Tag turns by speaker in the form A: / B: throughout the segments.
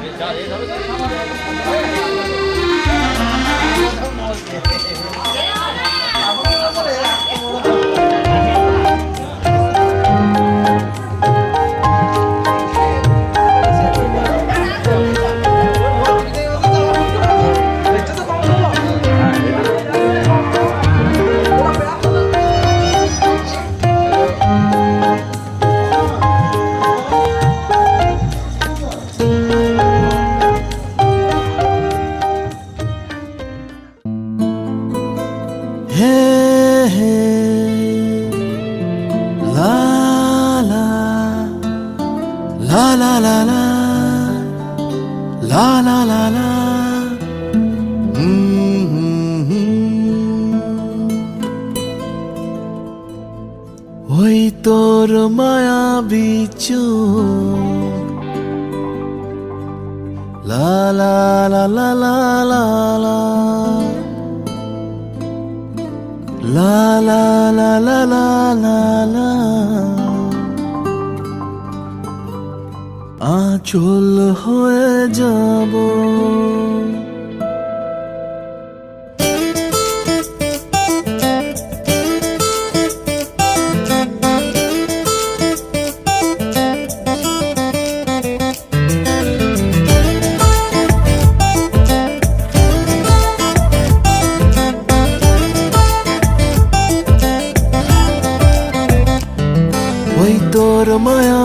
A: Ja, ja, ja. তোর মায়া বিচু আচল হয়ে যাব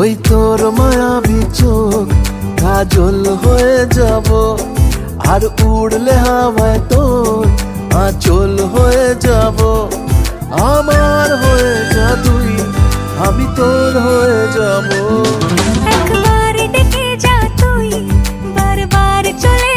A: ওই তোর মায়াবী চোখ কাজল হয়ে যাব, আর উড়লে হাওয়ায় তোর আচল হয়ে যাব। আমার হয়ে যা তুই, আমি তোর হয়ে যাব।
B: একবার ডেকে যা তুই, বারবার চলে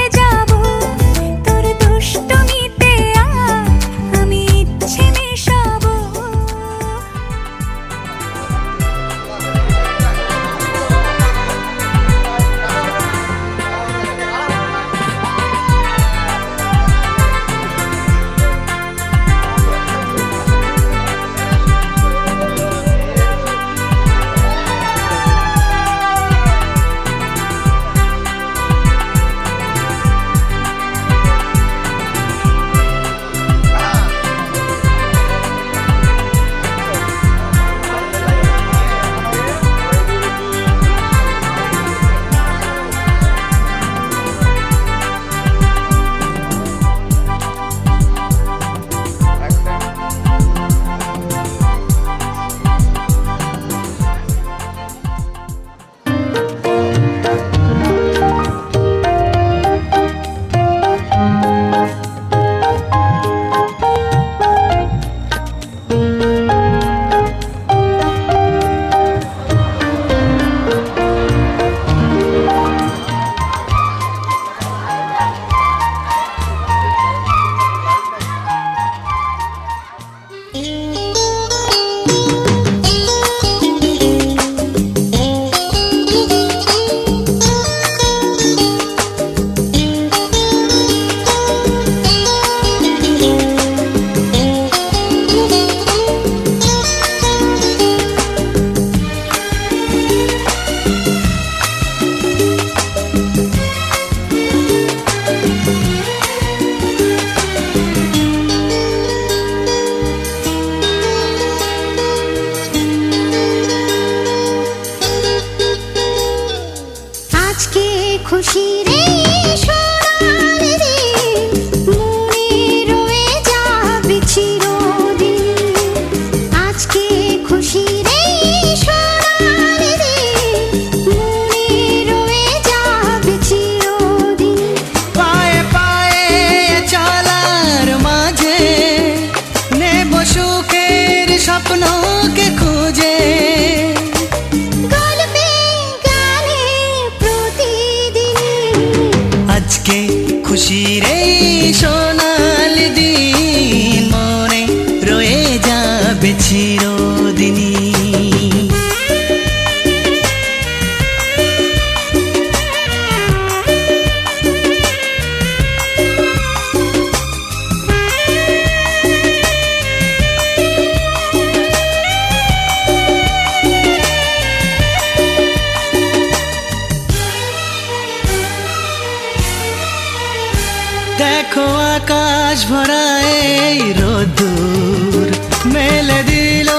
C: সেই রোদুর, মেলে দিল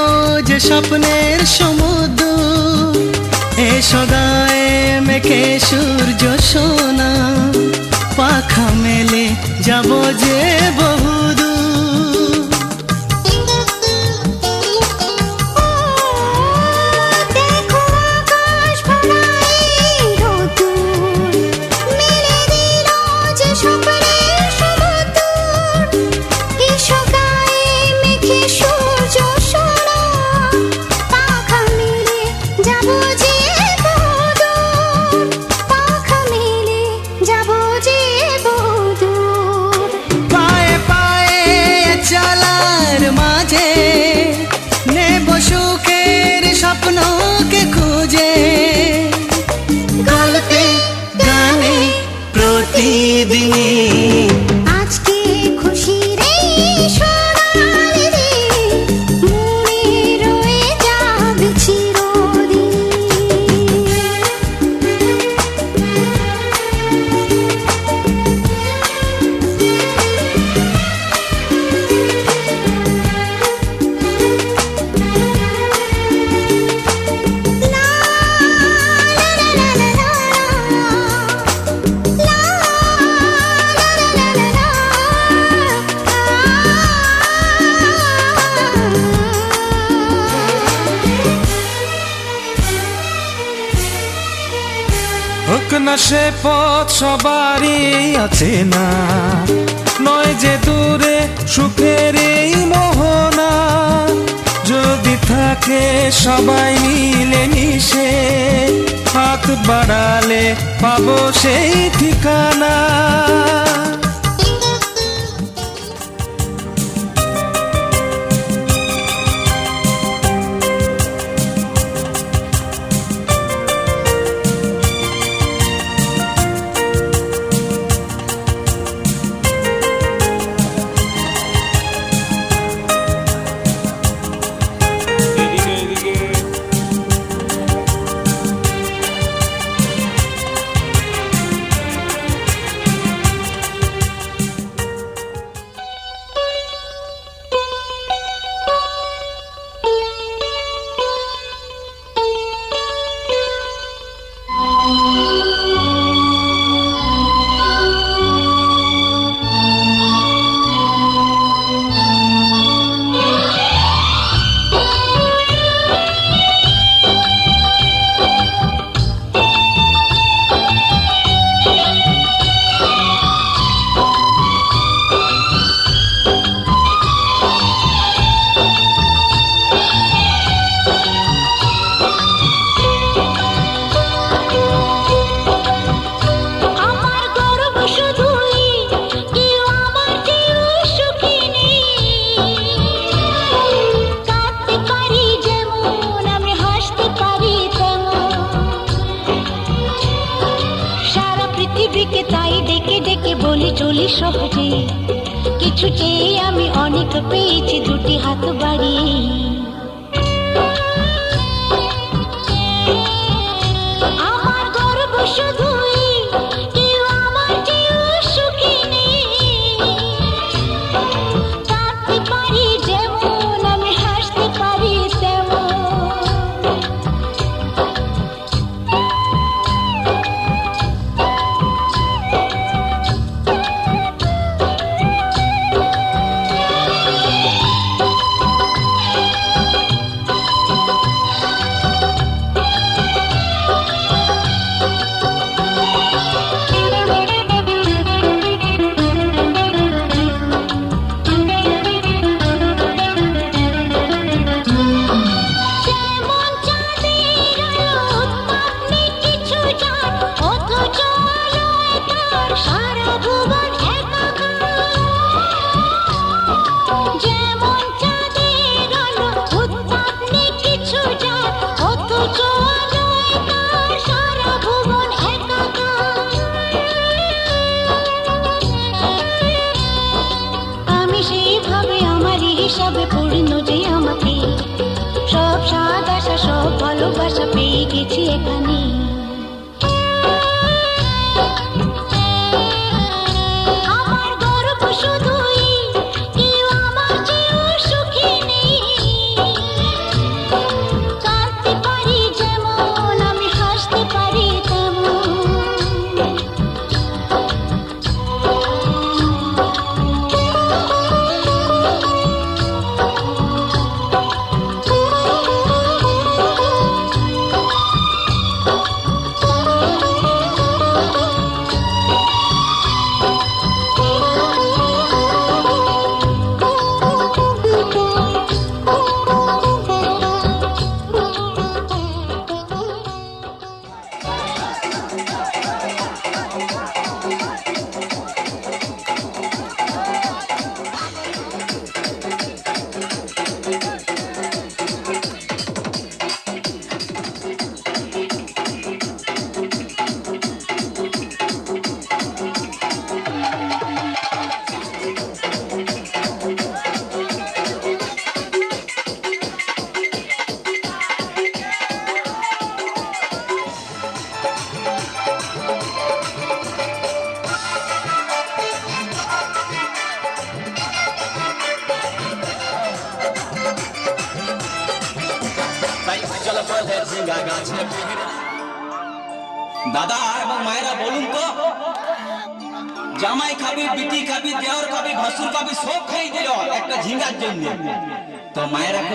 C: যে স্বপ্নের সমুদ্র। এ সদায় মেখে সূর্য সোনা, পাখা মেলে যাব যে
D: বহু না। নয় যে দূরে সুখের এই মোহনা, যদি থাকে সবাই মিলে মিশে, হাত বাড়ালে পাবো সেই ঠিকানা।
E: থেকে তাই ডেকে ডেকে বলি, চলি সহজে কিছু চেয়ে আমি অনেক পেয়েছি, দুটি হাত বাড়িয়ে।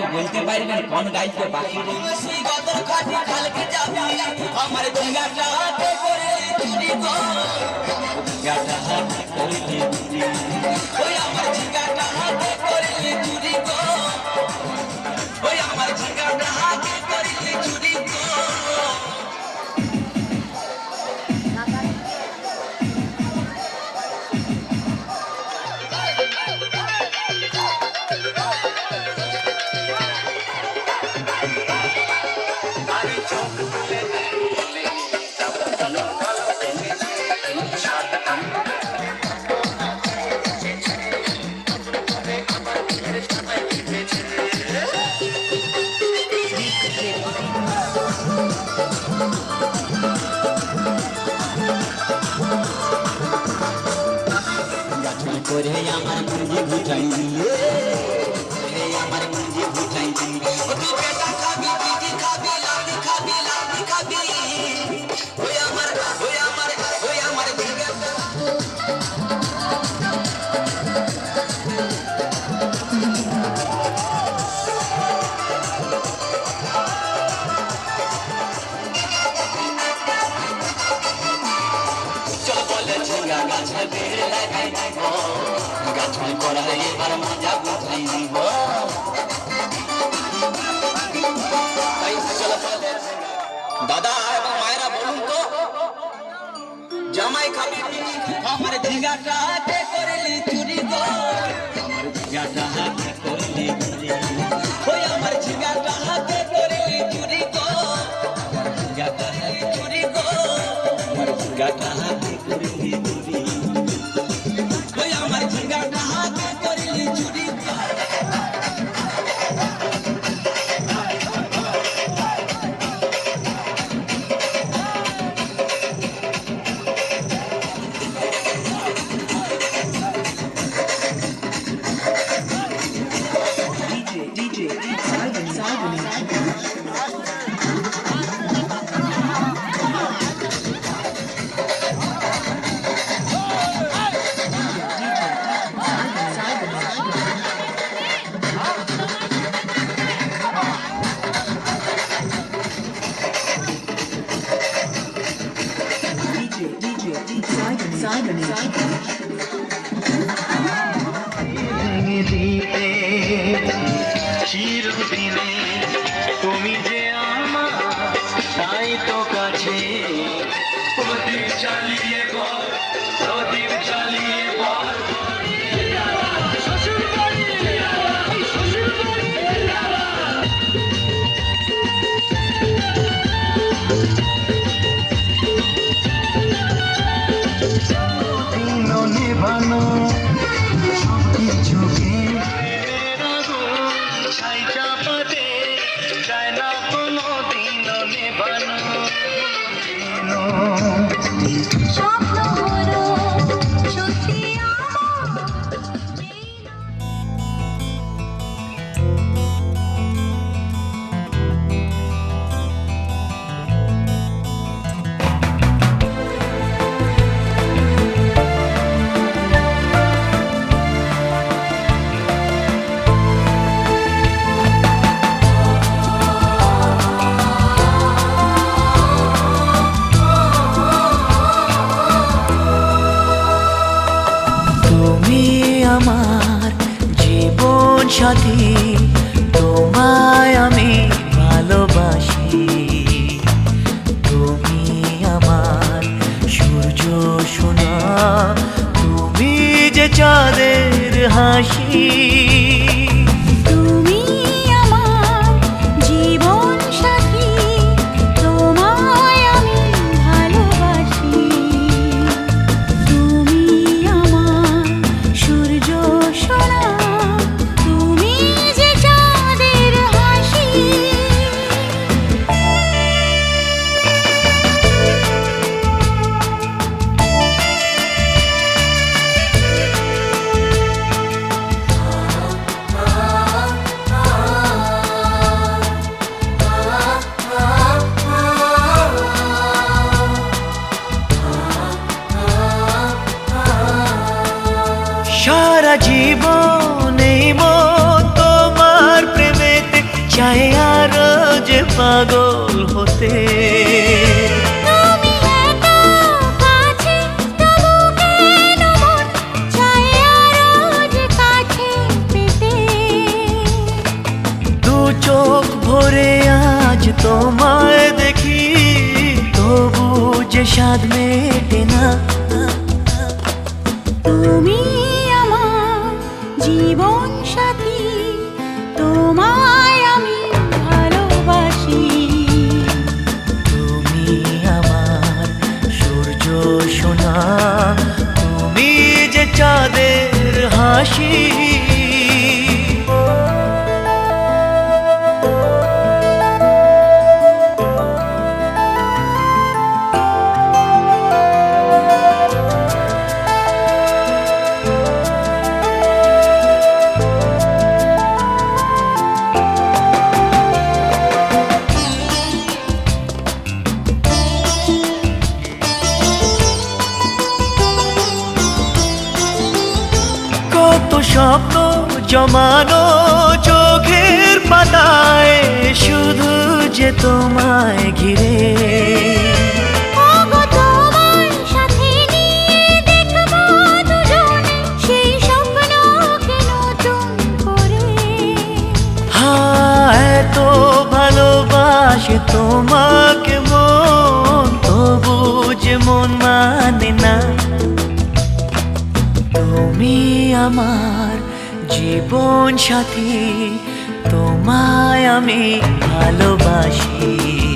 F: তো বলতে পারবেন কোন গাইতে বাকি আমার গঙ্গাটা দাদা এবং মায়েরা বলুন তো, জামাই খাবে আমার ঝিঙ্গাটা হাতে করলি চুরি গো আমার ঝিঙ্গাটা হাতে করলি চুরি ওই আমার ঝিঙ্গাটা হাতে করলি চুরি গো আমার ঝিঙ্গাটা হাতে চুরি গো আমার ঝিঙ্গাটা হাতে করলি চুরি
G: তাই তো কাছে। প্রদীপ চালিয়ে প্রদীপ চালিয়ে
H: স্বাদ মেটে না।
C: তুমি আমার জীবন সাথী, তোমায় আমি ভালোবাসি।
H: তুমি আমার সূর্য সোনা, তুমি যে চাঁদের হাসি। জমানো চোখের পাতায় শুধু যে তোমায় ঘিরে। এত ভালোবাসে তোমাকে মন তবু যে মন মানে না। তুমি আমার জীবন সাথী তোমায় আমি ভালোবাসি।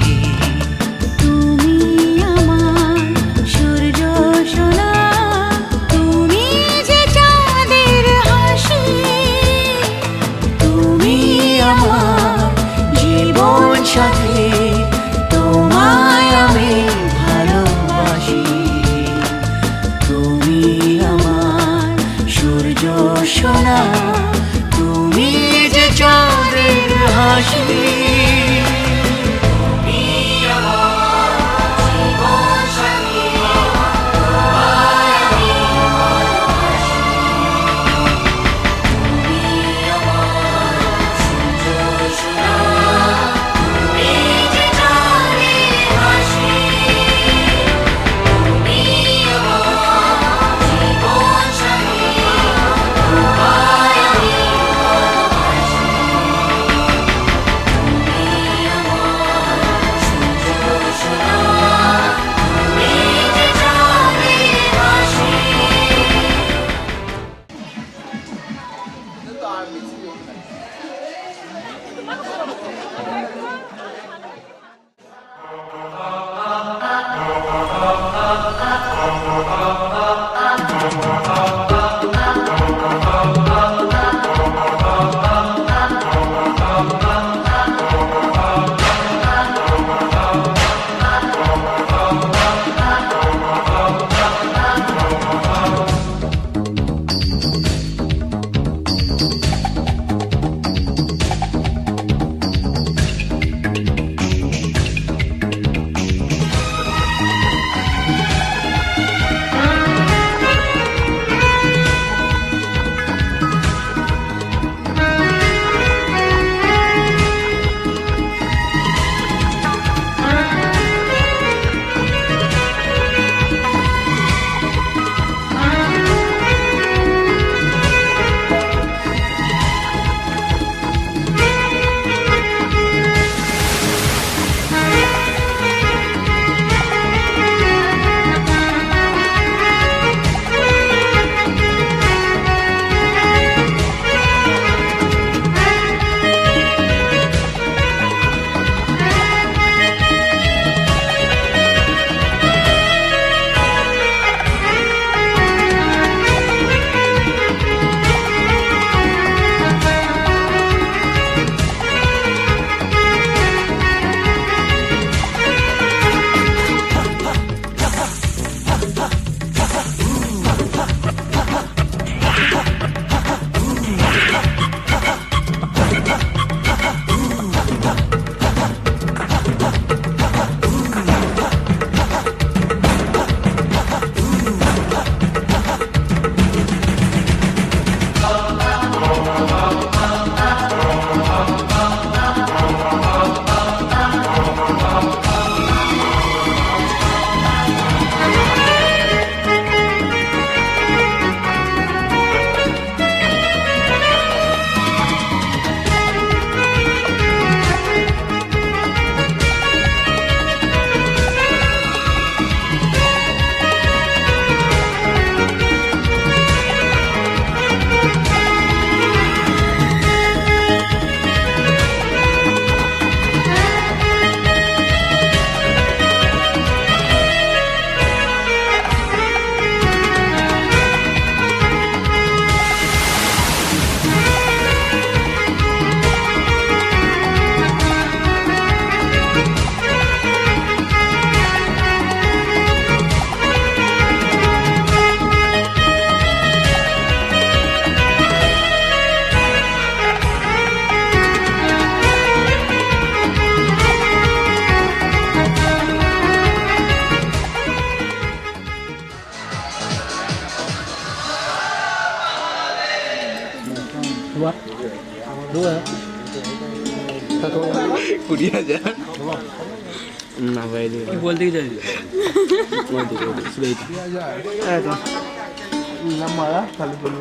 C: না
B: ভাই কি বলতে চাইছিস হ্যাঁ তো। লম্বা খালি বলব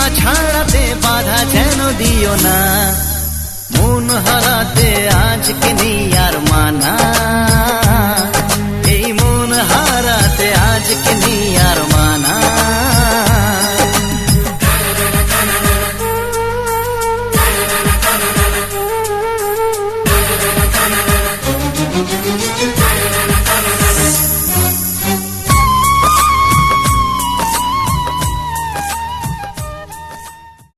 B: সীমা ছাড়াতে বাধা যেন দিও না। মন হারাতে আজকে
C: নিয়ে